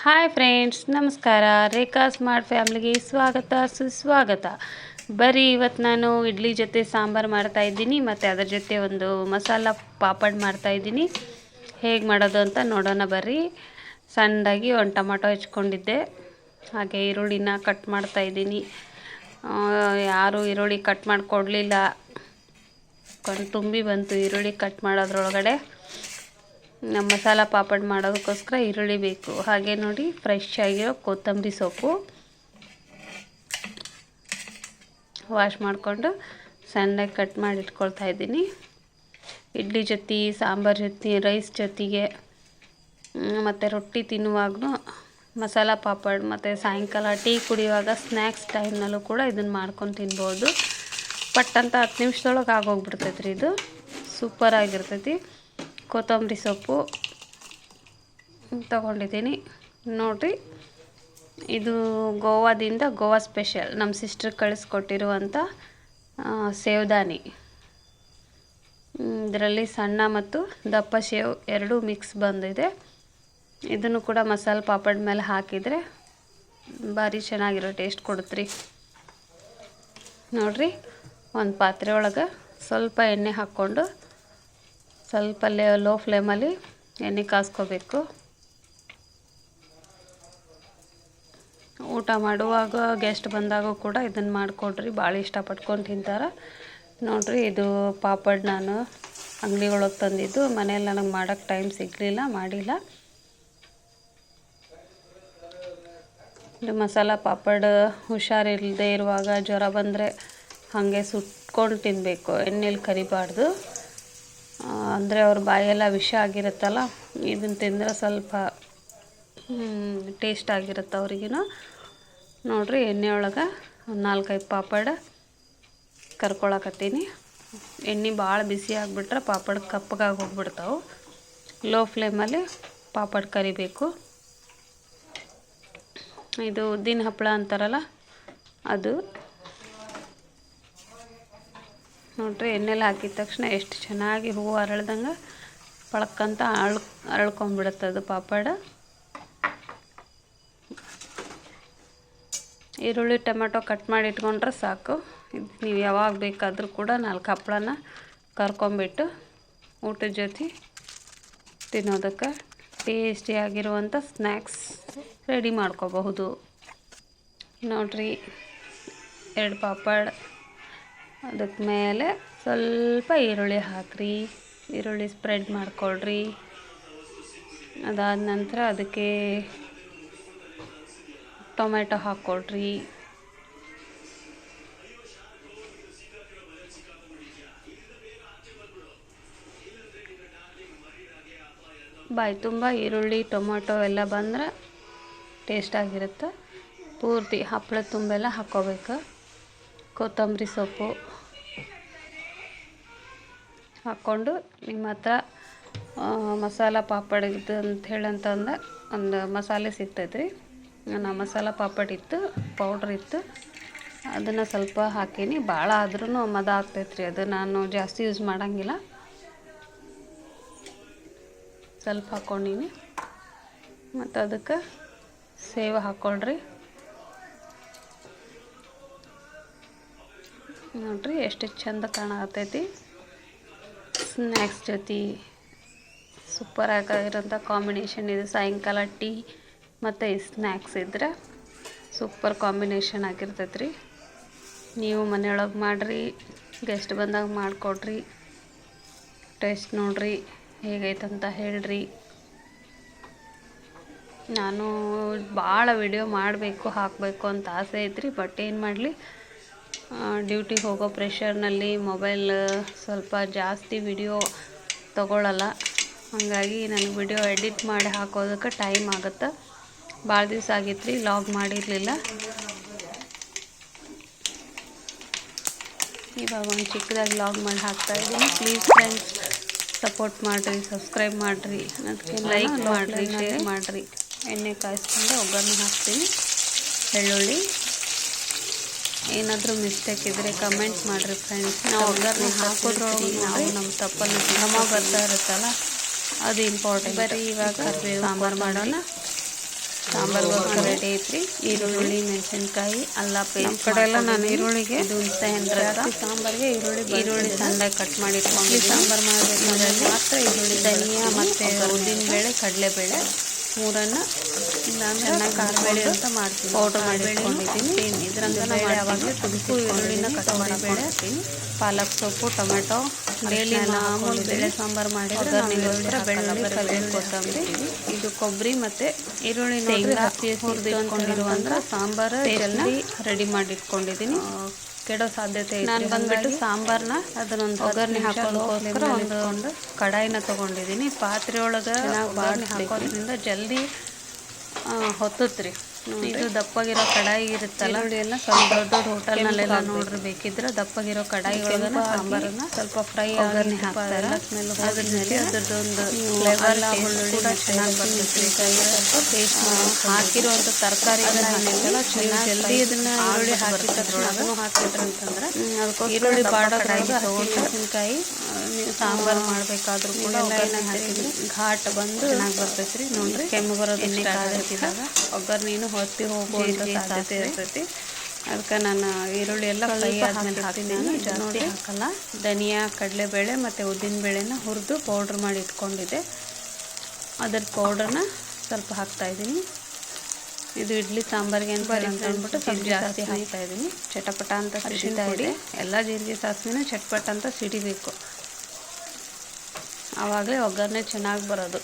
Hi friends ನಮಸ್ಕಾರ. ರೇಖಾ smart ಫ್ಯಾಮ್ಲಿಗೆ ಸ್ವಾಗತ, ಸುಸ್ವಾಗತ. ಬರೀ ಇವತ್ತು ನಾನು ಇಡ್ಲಿ ಜೊತೆ ಸಾಂಬಾರು ಮಾಡ್ತಾ ಇದ್ದೀನಿ, ಮತ್ತು ಅದರ ಜೊತೆ ಒಂದು ಮಸಾಲ ಪಾಪಡ್ ಮಾಡ್ತಾ ಇದ್ದೀನಿ. ಹೇಗೆ ಮಾಡೋದು ಅಂತ ನೋಡೋಣ ಬರ್ರಿ. ಸಣ್ಣದಾಗಿ ಒಂದು ಟೊಮಾಟೊ ಹೆಚ್ಕೊಂಡಿದ್ದೆ. ಹಾಗೆ ಈರುಳ್ಳಿನ ಕಟ್ ಮಾಡ್ತಾ ಇದ್ದೀನಿ. ಯಾರು ಈರುಳ್ಳಿ ಕಟ್ ಮಾಡಿಕೊಡ್ಲಿಲ್ಲ. ಕಣ್ ತುಂಬಿ ಬಂತು ಈರುಳ್ಳಿ ಕಟ್ ಮಾಡೋದ್ರೊಳಗಡೆ. ನಮ್ಮ ಮಸಾಲ ಪಾಪಡ್ ಮಾಡೋದಕ್ಕೋಸ್ಕರ ಈರುಳ್ಳಿ ಬೇಕು. ಹಾಗೆ ನೋಡಿ ಫ್ರೆಶ್ ಆಗಿರೋ ಕೊತ್ತಂಬರಿ ಸೊಪ್ಪು. ವಾಶ್ ಮಾಡಿಕೊಂಡು ಸಣ್ಣಗೆ ಕಟ್ ಮಾಡಿ ಇಟ್ಕೊಳ್ತಾ ಇದ್ದೀನಿ. ಇಡ್ಲಿ ಜೊತೆ, ಸಾಂಬಾರು ಜೊತೆ ರೈಸ್ ಜೊತೆಗೆ ಮತ್ತು ರೊಟ್ಟಿ ತಿನ್ನುವಾಗೂ ಮಸಾಲ ಪಾಪಡ್, ಮತ್ತು ಸಾಯಂಕಾಲ ಟೀ ಕುಡಿಯುವಾಗ ಸ್ನ್ಯಾಕ್ಸ್ ಟೈಮ್ನಲ್ಲೂ ಕೂಡ ಇದನ್ನು ಮಾಡ್ಕೊಂಡು ತಿನ್ಬೋದು. ಪಟ್ ಅಂತ ಹತ್ತು ನಿಮಿಷದೊಳಗೆ ಆಗೋಗ್ಬಿಡ್ತೈತೆ ರೀ ಇದು. ಸೂಪರ್ ಆಗಿರ್ತೈತಿ. ಕೊತ್ತಂಬರಿ ಸೊಪ್ಪು ತಗೊಂಡಿದ್ದೀನಿ. ನೋಡಿರಿ, ಇದು ಗೋವಾದಿಂದ ಗೋವಾ ಸ್ಪೆಷಲ್. ನಮ್ಮ ಸಿಸ್ಟರ್ ಕಳಿಸ್ಕೊಟ್ಟಿರುವಂಥ ಸೇವ್ದಾನಿ. ಇದರಲ್ಲಿ ಸಣ್ಣ ಮತ್ತು ದಪ್ಪ ಸೇವ್ ಎರಡೂ ಮಿಕ್ಸ್ ಬಂದಿದೆ. ಇದನ್ನು ಕೂಡ ಮಸಾಲೆ ಪಾಪಡ್ ಮೇಲೆ ಹಾಕಿದರೆ ಭಾರಿ ಚೆನ್ನಾಗಿರೋ ಟೇಸ್ಟ್ ಕೊಡುತ್ತೆ ರೀ ನೋಡಿರಿ, ಒಂದು ಪಾತ್ರೆ ಒಳಗೆ ಸ್ವಲ್ಪ ಎಣ್ಣೆ ಹಾಕ್ಕೊಂಡು ಸ್ವಲ್ಪ ಲೇ ಫ್ಲೇಮಲ್ಲಿ ಎಣ್ಣೆ ಕಾಸ್ಕೋಬೇಕು. ಊಟ ಮಾಡುವಾಗ ಗೆಸ್ಟ್ ಬಂದಾಗ ಕೂಡ ಇದನ್ನು ಮಾಡಿಕೊಡ್ರಿ ಭಾಳ ಇಷ್ಟಪಟ್ಕೊಂಡು ತಿಂತಾರೆ. ನೋಡಿರಿ, ಇದು ಪಾಪಡ್ ನಾನು ಅಂಗಡಿ ಒಳಗೆ ತಂದಿದ್ದು ಮನೇಲಿ ನನಗೆ ಮಾಡೋಕ್ಕೆ ಟೈಮ್ ಸಿಗಲಿಲ್ಲ, ಮಾಡಿಲ್ಲ. ಇದು ಮಸಾಲ ಪಾಪಡ್ ಹುಷಾರಿಲ್ಲದೆ ಇರುವಾಗ ಜ್ವರ ಬಂದರೆ ಹಾಗೆ ಸುಟ್ಕೊಂಡು ತಿನ್ನಬೇಕು ಎಣ್ಣೆಲಿ ಕರಿಬಾರ್ದು. ಅಂದರೆ ಅವ್ರ ಬಾಯೆಲ್ಲ ವಿಷ ಆಗಿರುತ್ತಲ್ಲ, ಇದನ್ನು ತಿಂದರೆ ಸ್ವಲ್ಪ ಟೇಸ್ಟ್ ಆಗಿರುತ್ತೆ ಅವ್ರಿಗೂ ನೋಡಿರಿ, ಎಣ್ಣೆ ಒಳಗೆ ನಾಲ್ಕೈದು ಪಾಪಡ್ ಕರ್ಕೊಳಕತ್ತೀನಿ. ಎಣ್ಣೆ ಭಾಳ ಬಿಸಿ ಆಗಿಬಿಟ್ರೆ ಪಾಪಡ್ ಕಪ್ಪಗಾಗಿ ಹೋಗ್ಬಿಡ್ತಾವೆ. ಲೋ ಫ್ಲೇಮಲ್ಲಿ ಪಾಪಡ್ ಕರಿಬೇಕು. ಇದು ಉದ್ದಿನ ಹಪ್ಪಳ ಅಂತಾರಲ್ಲ, ಅದು ನೋಡ್ರಿ, ಎಣ್ಣೆಲಿ ಹಾಕಿದ ತಕ್ಷಣ ಎಷ್ಟು ಚೆನ್ನಾಗಿ ಹೂವು ಅರಳ್ದಂಗೆ ಪಳಕ್ಕಂತ ಅರಳ್ ಅರಳ್ಕೊಂಬಿಡುತ್ತೆ ಅದು ಪಾಪಡ. ಈರುಳ್ಳಿ ಟೊಮೆಟೊ ಕಟ್ ಮಾಡಿ ಇಟ್ಕೊಂಡ್ರೆ ಸಾಕು. ಇದು ನೀವು ಯಾವಾಗ ಬೇಕಾದರೂ ಕೂಡ ನಾಲ್ಕು ಹಪ್ಪಳನ ಕರ್ಕೊಂಬಿಟ್ಟು ಊಟದ ಜೊತೆ ತಿನ್ನೋದಕ್ಕೆ ಟೇಸ್ಟಿಯಾಗಿರುವಂಥ ಸ್ನ್ಯಾಕ್ಸ್ ರೆಡಿ ಮಾಡ್ಕೋಬಹುದು. ನೋಡ್ರಿ, ಎರಡು ಪಾಪಡ್. ಅದಕ್ಕೆ ಮೇಲೆ ಸ್ವಲ್ಪ ಈರುಳ್ಳಿ ಹಾಕ್ರಿ. ಈರುಳ್ಳಿ ಸ್ಪ್ರೆಡ್ ಮಾಡ್ಕೊಳ್ರಿ. ಅದಾದ ನಂತರ ಅದಕ್ಕೆ ಟೊಮೆಟೊ ಹಾಕ್ಕೊಳ್ರಿ. ಬಾಯಿ, ತುಂಬ ಈರುಳ್ಳಿ, ಟೊಮೊಟೊ ಎಲ್ಲ ಬಂದ್ರೆ ಟೇಸ್ಟಾಗಿರುತ್ತೆ. ಪೂರ್ತಿ ಹಪ್ಪಳ ತುಂಬೆಲ್ಲ ಹಾಕ್ಕೋಬೇಕು. ಕೊತ್ತಂಬರಿ ಸೊಪ್ಪು ಹಾಕ್ಕೊಂಡು ನಿಮ್ಮ ಹತ್ರ ಮಸಾಲ ಪಾಪಡ್ ಇದು ಅಂತ ಹೇಳಂತಂದ ಒಂದು ಮಸಾಲೆ ಸಿಗ್ತೈತೆ ರೀ. ನಾನು ಮಸಾಲ ಪಾಪಡ್ ಇತ್ತು, ಪೌಡ್ರ್ ಇತ್ತು, ಅದನ್ನು ಸ್ವಲ್ಪ ಹಾಕೀನಿ. ಭಾಳ ಆದ್ರೂ ಮದ ಆಗ್ತೈತೆ ರೀ ಅದು. ನಾನು ಜಾಸ್ತಿ ಯೂಸ್ ಮಾಡೋಂಗಿಲ್ಲ. ಸ್ವಲ್ಪ ಹಾಕ್ಕೊಂಡೀನಿ. ಮತ್ತು ಅದಕ್ಕೆ ಸೇವ್ ಹಾಕ್ಕೊಳ್ರಿ ನೋಡ್ರಿ ಎಷ್ಟು ಚಂದ ಕಾಣತೈತಿ ಸ್ನ್ಯಾಕ್ಸ್ ಜೊತೆ ಸೂಪರ್ ಆಗಿರೋಂಥ ಕಾಂಬಿನೇಷನ್ ಇದು. ಸಾಯಂಕಾಲ ಟೀ ಮತ್ತು ಸ್ನ್ಯಾಕ್ಸ್ ಇದ್ರೆ ಸೂಪರ್ ಕಾಂಬಿನೇಷನ್ ಆಗಿರ್ತೈತೆ ರೀ ನೀವು ಮನೆಯೊಳಗೆ ಮಾಡಿರಿ ಗೆಸ್ಟ್ ಬಂದಾಗ ಮಾಡಿಕೊಡ್ರಿ. ಟೇಸ್ಟ್ ನೋಡಿರಿ, ಹೇಗೈತಂತ ಹೇಳ್ರಿ. ನಾನು ಭಾಳ ವಿಡಿಯೋ ಮಾಡಬೇಕು, ಹಾಕಬೇಕು ಅಂತ ಆಸೆ ಐತ್ರಿ ಬಟ್ ಏನು ಮಾಡಲಿ? ಡ್ಯೂಟಿಗೆ ಹೋಗೋ ಪ್ರೆಷರ್ನಲ್ಲಿ ಮೊಬೈಲ್ ಸ್ವಲ್ಪ ಜಾಸ್ತಿ ವಿಡಿಯೋ ತಗೊಳ್ಳಲ್ಲ ಹಾಗಾಗಿ ನನಗೆ ವಿಡಿಯೋ ಎಡಿಟ್ ಮಾಡಿ ಹಾಕೋದಕ್ಕೆ ಟೈಮ್ ಆಗುತ್ತೆ. ಭಾಳ ದಿವಸ ಆಗಿತ್ತು ರೀ ಲಾಗ್ ಮಾಡಿರಲಿಲ್ಲ. ಇವಾಗ ಒಂದು ಚಿಕ್ಕದಾಗಿ ಲಾಗ್ ಮಾಡಿ ಹಾಕ್ತಾ ಇದ್ದೀನಿ. ಪ್ಲೀಸ್ ಫ್ರೆಂಡ್ಸ್ ಸಪೋರ್ಟ್ ಮಾಡಿರಿ ಸಬ್ಸ್ಕ್ರೈಬ್ ಮಾಡಿರಿ. ಅದಕ್ಕೆ ಲೈಕ್ ಮಾಡಿರಿ ಶೇರ್ ಮಾಡಿರಿ. ಎಣ್ಣೆ ಕಾಯಿಸ್ಕೊಂಡು ಒಗ್ಗರಣೆ ಹಾಕ್ತೀನಿ. ಬೆಳ್ಳುಳ್ಳಿ. ಏನಾದರೂ ಮಿಸ್ಟೇಕ್ ಇದ್ದರೆ ಕಮೆಂಟ್ ಮಾಡಿರಿ ಫ್ರೆಂಡ್ಸ್ ನಾವು ಒಗ್ಗರಣೆ ಹಾಕೋದ್ರೊಳಗೆ ನಾವು ನಮ್ಮ ತಪ್ಪನ್ನು ಘಮ ಬರ್ತಾ ಇರುತ್ತಲ್ಲ? ಅದು ಇಂಪಾರ್ಟೆಂಟ್ ಬರೀ ಇವಾಗ ಸಾಂಬಾರು ಮಾಡೋಣ. ಸಾಂಬಾರು ರೆಡಿ ಐತ್ರಿ. ಈರುಳ್ಳಿ ಮೆಣಸಿನ್ಕಾಯಿ ಅಲ್ಲ ಪೇಸ್ಟ್ ಕಡೆ ಎಲ್ಲ ನಾನು ಈರುಳ್ಳಿಗೆ ಇದು ಸಾಂಬಾರಿಗೆ ಈರುಳ್ಳಿ ಈರುಳ್ಳಿ ಸಣ್ಣದಾಗಿ ಕಟ್ ಮಾಡಿ ಸಾಂಬಾರು ಮಾಡಬೇಕು ಮಾತ್ರ ಈರುಳ್ಳಿ ಧನಿಯಾ ಮತ್ತು ಉದ್ದಿನ ಬೇಳೆ ಕಡಲೆಬೇಳೆ. ಮೂರನ್ನು ಚೆನ್ನಾಗಿ ಖಾರಬೇಳೆ ಅಂತ ಮಾಡ್ತೀನಿ. ಪೌಡ್ರ್ ಮಾಡಿ ಇಟ್ಕೊಂಡಿದ್ದೀನಿ. ಇದ್ರಂತ ಬೇಳೆ ಯಾವಾಗಲೂ ಯಾವಾಗಲೂ ಈರುಳ್ಳಿನ ಕಟ್ ಮಾಡಿ ಬೇಳೆ. ಪಾಲಕ್ ಸೊಪ್ಪು ಟೊಮೆಟೊ ಡೈಲಿ ಮಾಮೂಲಿ ಬೇಳೆ ಸಾಂಬಾರು ಈರುಳ್ಳಿ ಒಗ್ಗರಣೆಗೋಸ್ಕರ ಬೆಳ್ಳುಳ್ಳಿ ಕರಿಬೇವು ಕೊತ್ತಂಬರಿ. ಇದು ಕೊಬ್ಬರಿ ಮತ್ತು ಈರುಳ್ಳಿ ಶೇಂಗಾ ಹಸಿ ಹುರಿದಿಟ್ಕೊಂಡಿರುವಂಥ ಸಾಂಬಾರು ಜಲ್ದಿ ರೆಡಿ ಮಾಡಿ ಇಟ್ಕೊಂಡಿದ್ದೀನಿ ಕೆಡೋ ಸಾಧ್ಯತೆ ನಾನು. ಬಂದ್ಬಿಟ್ಟು ಸಾಂಬಾರ್ನ ಸಾಂಬಾರನ್ನ ಅದನ್ನೊಂದು ಒಗ್ಗರಣೆ ಹಾಕೋದಕ್ಕೋಸ್ಕರ ಒಂದು ಒಂದು ಕಡಾಯಿನ ತೊಗೊಂಡಿದ್ದೀನಿ. ಪಾತ್ರೆ ಒಳಗೆ ಒಗ್ಗರಣೆ ಹಾಕೋದ್ರಿಂದ ಜಲ್ದಿ ಹೊತ್ತತ್ರಿ. ಇದು ದಪ್ಪಗಿರೋ ಕಡಾಯಿ ಇರುತ್ತಲ್ಲ? ಎಲ್ಲ ಸ್ವಲ್ಪ ದೊಡ್ಡ ದೊಡ್ಡ ಹೋಟೆಲ್ನಲ್ಲೆಲ್ಲ ನೋಡ್ರಿ ಬೇಕಿದ್ರೆ ದಪ್ಪಗಿರೋ ಕಡಾಯಿ ಒಳಗೆ ಕೆಂಪು ಹಾಕಿ ಸಾಂಬಾರನ್ನ ಸ್ವಲ್ಪ ಫ್ರೈ ಒಗ್ಗರಣೆ ಹಾಕ್ತಾರೆ. ಅದ್ರಲ್ಲಿ ಅದ್ರದ್ದೊಂದು ಫ್ಲೇವರ್ ಕೂಡ ಚೆನ್ನಾಗಿ ಬರ್ತೈತಿ ಸ್ವಲ್ಪ ಟೇಸ್ಟ್ ಹಾಕಿರುವಂಥ ತರಕಾರಿ ಅದನ್ನೆಲ್ಲ ಚೆನ್ನಾಗಿ ಜಲ್ದಿ ಇದನ್ನ ಈರುಳ್ಳಿ ಹಾಕಿದ್ರೊಳಗೆ ಹಾಕಿದ್ರೆ ಅಂತಂದ್ರೆ ಈರುಳ್ಳಿ ಬಾಡೋದ್ರೊಳಗೆ ಹಸಿ ಮೆಣಸಿನ್ಕಾಯಿ ನೀವು ಸಾಂಬಾರು ಮಾಡಬೇಕಾದ್ರೂ ಕೂಡ ಒಗ್ಗರಣೆ ಹಾಕಿದ್ರೆ ಘಾಟ್ ಬಂದು ಚೆನ್ನಾಗಿ ಬರ್ತೈತ್ರಿ. ನೋಡ್ರಿ ಕೆಮ್ಮು ಬರೋದು ಎಣ್ಣೆ ಕಾದಿರ್ತಿದಾಗ ಒಗ್ಗರಣೆನು ಹೊತ್ತಿ ಹೋಗುವಂಥ ಸಾಧ್ಯತೆ ಇರ್ತೈತಿ. ಅದಕ್ಕೆ ನಾನು ಈರುಳ್ಳಿ ಎಲ್ಲ ಫ್ರೈ ಆದ್ಮೇಲೆ ಹಾಕ್ತೀನಿ ನೋಡಿ ಹಾಕಲ್ಲ. ಧನಿಯಾ ಕಡಲೆಬೇಳೆ ಮತ್ತು ಉದ್ದಿನಬೇಳೆನ ಹುರಿದು ಪೌಡ್ರ್ ಮಾಡಿ ಇಟ್ಕೊಂಡಿದ್ದೆ. ಅದ್ರ ಪೌಡ್ರನ್ನ ಸ್ವಲ್ಪ ಹಾಕ್ತಾಯಿದ್ದೀನಿ ಇದು ಇಡ್ಲಿ ಸಾಂಬಾರಿಗೆ ಅಂತ ಅಂತ ಅಂದ್ಬಿಟ್ಟು ಸ್ವಲ್ಪ ಜಾಸ್ತಿ ಹಾಕ್ತಾ ಇದ್ದೀನಿ. ಚಟಪಟ ಅಂತ ಸಿಡಿತಾ ಇದೆ. ಎಲ್ಲ ಜೀರಿಗೆ ಸಾಸಿವೆನೂ ಚಟ್ಪಟ ಅಂತ ಸಿಡಿಬೇಕು. ಆವಾಗಲೇ ಒಗ್ಗರಣೆ ಚೆನ್ನಾಗಿ ಬರೋದು.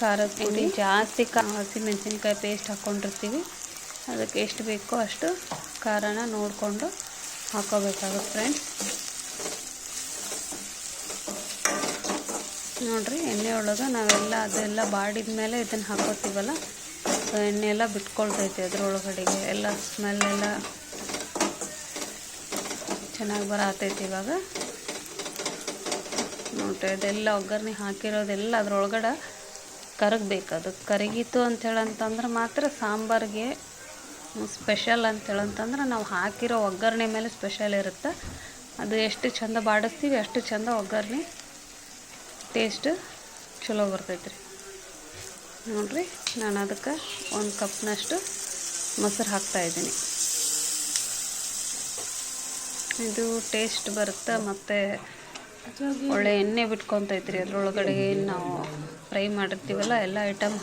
ಖಾರದ ಪುಡಿ ಜಾಸ್ತಿ ಹಸಿ ಮೆಣಸಿನ್ಕಾಯಿ ಪೇಸ್ಟ್ ಹಾಕ್ಕೊಂಡಿರ್ತೀವಿ ಅದಕ್ಕೆ ಎಷ್ಟು ಬೇಕೋ ಅಷ್ಟು ಖಾರನ ನೋಡಿಕೊಂಡು ಹಾಕೋಬೇಕಾಗುತ್ತೆ ಫ್ರೆಂಡ್ಸ್ ನೋಡಿರಿ ಎಣ್ಣೆ ಒಳಗೆ ನಾವೆಲ್ಲ ಅದೆಲ್ಲ ಬಾಡಿದ ಮೇಲೆ ಇದನ್ನು ಹಾಕೋತೀವಲ್ಲ ಎಣ್ಣೆ ಎಲ್ಲ ಬಿಟ್ಕೊಳ್ತೈತೆ ಅದರೊಳಗಡೆಗೆ. ಎಲ್ಲ ಸ್ಮೆಲ್ ಎಲ್ಲ ಚೆನ್ನಾಗಿ ಬರತೈತಿ ಇವಾಗ. ನೋಡ್ರಿ, ಅದೆಲ್ಲ ಒಗ್ಗರಣೆ ಹಾಕಿರೋದೆಲ್ಲ ಅದ್ರೊಳಗಡೆ ಕರಗಬೇಕು ಅದು ಕರಗಿತು ಅಂತೇಳಿ ಅಂತಂದ್ರೆ ಮಾತ್ರ ಸಾಂಬಾರಿಗೆ ಸ್ಪೆಷಲ್ ಅಂತೇಳಿ ಅಂತಂದ್ರೆ ನಾವು ಹಾಕಿರೋ ಒಗ್ಗರಣೆ ಮೇಲೆ ಸ್ಪೆಷಲ್ ಇರುತ್ತೆ. ಅದು ಎಷ್ಟು ಚಂದ ಬಾಡಿಸ್ತೀವಿ ಅಷ್ಟು ಚಂದ ಒಗ್ಗರಣೆ ಟೇಸ್ಟ್ ಚಲೋ ಬರ್ತೈತೆ ರೀ ನೋಡಿರಿ, ನಾನು ಅದಕ್ಕೆ ಒಂದು ಕಪ್ನಷ್ಟು ಮೊಸರು ಹಾಕ್ತಾಯಿದ್ದೀನಿ ಇದು ಟೇಸ್ಟ್ ಬರುತ್ತೆ ಮತ್ತು ಒಳ್ಳೆ ಎಣ್ಣೆ ಬಿಟ್ಕೊತೈತ್ರಿ ಅದರೊಳಗಡೆ ಏನು ನಾವು ಫ್ರೈ ಮಾಡಿರ್ತೀವಲ್ಲ ಎಲ್ಲ ಐಟಮ್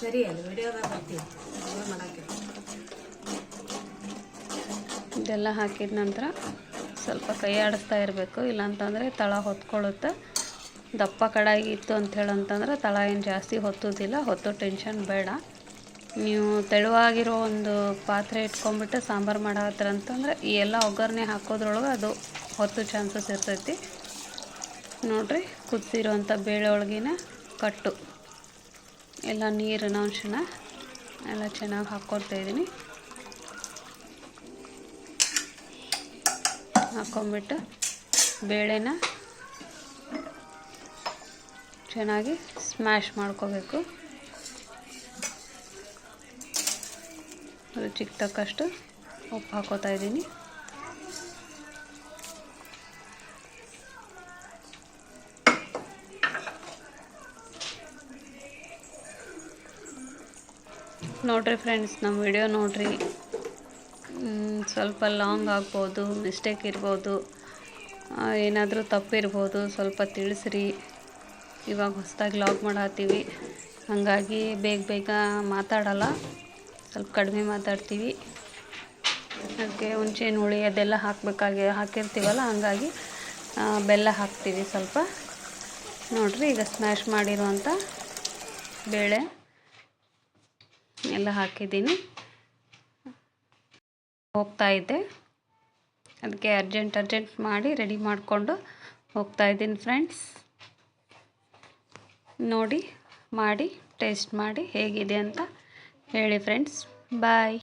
ಸರಿ ಮಾಡಕ್ಕೆ. ಇದೆಲ್ಲ ಹಾಕಿದ ನಂತರ ಸ್ವಲ್ಪ ಕೈ ಆಡಿಸ್ತಾ ಇರಬೇಕು ಇಲ್ಲಾಂತಂದರೆ ತಳ ಹೊತ್ಕೊಳ್ಳುತ್ತೆ. ದಪ್ಪ ಕಡಾಯಿ ಇತ್ತು ಅಂತ ಹೇಳಂತಂದ್ರೆ ತಳ ಏನು ಜಾಸ್ತಿ ಹೊತ್ತೋದಿಲ್ಲ ಹೊತ್ತು ಟೆನ್ಷನ್ ಬೇಡ. ನೀವು ತೆಳುವಾಗಿರೋ ಒಂದು ಪಾತ್ರೆ ಇಟ್ಕೊಂಡ್ಬಿಟ್ಟು ಸಾಂಬಾರು ಮಾಡತ್ತರ ಅಂತಂದ್ರೆ ಈ ಎಲ್ಲ ಒಗ್ಗರಣೆ ಹಾಕೋದ್ರೊಳಗೆ ಅದು ಹೊತ್ತು ಚಾನ್ಸಸ್ ಇರ್ತೈತಿ. ನೋಡಿರಿ ಕುದಿಸಿರೋಂಥ ಬೇಳೆ ಒಳಗಿನ ಕಟ್ಟು. ಎಲ್ಲ ನೀರಿನ ಅಂಶನ ಎಲ್ಲ ಚೆನ್ನಾಗಿ ಹಾಕ್ಕೊಳ್ತಾ ಇದ್ದೀನಿ. ಹಾಕ್ಕೊಂಬಿಟ್ಟು ಬೇಳೆನ ಚೆನ್ನಾಗಿ ಸ್ಮ್ಯಾಶ್ ಮಾಡ್ಕೋಬೇಕು. ರುಚಿಗೆ ತಕ್ಕಷ್ಟು ಉಪ್ಪು ಹಾಕೋತಾ ಇದ್ದೀನಿ. ನೋಡ್ರಿ ಫ್ರೆಂಡ್ಸ್, ನಮ್ಮ ವಿಡಿಯೋ ನೋಡ್ರಿ. ಸ್ವಲ್ಪ ಲಾಂಗ್ ಆಗ್ಬೋದು, ಮಿಸ್ಟೇಕ್ ಇರ್ಬೋದು ಏನಾದರೂ ತಪ್ಪಿರ್ಬೋದು ಸ್ವಲ್ಪ ತಿಳಿಸ್ರಿ. ಇವಾಗ ಹೊಸ್ದಾಗಿ ಲಾಗ್ ಮಾಡತ್ತೀವಿ. ಹಾಗಾಗಿ ಬೇಗ ಬೇಗ ಮಾತಾಡಲ್ಲ. ಸ್ವಲ್ಪ ಕಡಿಮೆ ಮಾತಾಡ್ತೀವಿ. ಅದಕ್ಕೆ ಹುಣ್ಸೆಹಣ್ಣು ಹುಳಿ ಅದೆಲ್ಲ ಹಾಕಬೇಕಾಗಿ ಹಾಕಿರ್ತೀವಲ್ಲ, ಹಾಗಾಗಿ ಬೆಲ್ಲ ಹಾಕ್ತೀವಿ ಸ್ವಲ್ಪ. ನೋಡಿರಿ, ಈಗ ಸ್ಮ್ಯಾಶ್ ಮಾಡಿರುವಂಥ ಬೇಳೆ ಎಲ್ಲ ಹಾಕಿದ್ದೀನಿ. ಹೋಗ್ತಾ ಇದ್ದೆ ಅದಕ್ಕೆ ಅರ್ಜೆಂಟ್ ಅರ್ಜೆಂಟ್ ಮಾಡಿ ರೆಡಿ ಮಾಡಿಕೊಂಡು ಹೋಗ್ತಾ ಇದ್ದೀನಿ ಫ್ರೆಂಡ್ಸ್ ನೋಡಿ, ಮಾಡಿ ಟೇಸ್ಟ್ ಮಾಡಿ ಹೇಗಿದೆ ಅಂತ ಹೇಳಿ ಫ್ರೆಂಡ್ಸ್ ಬಾಯ್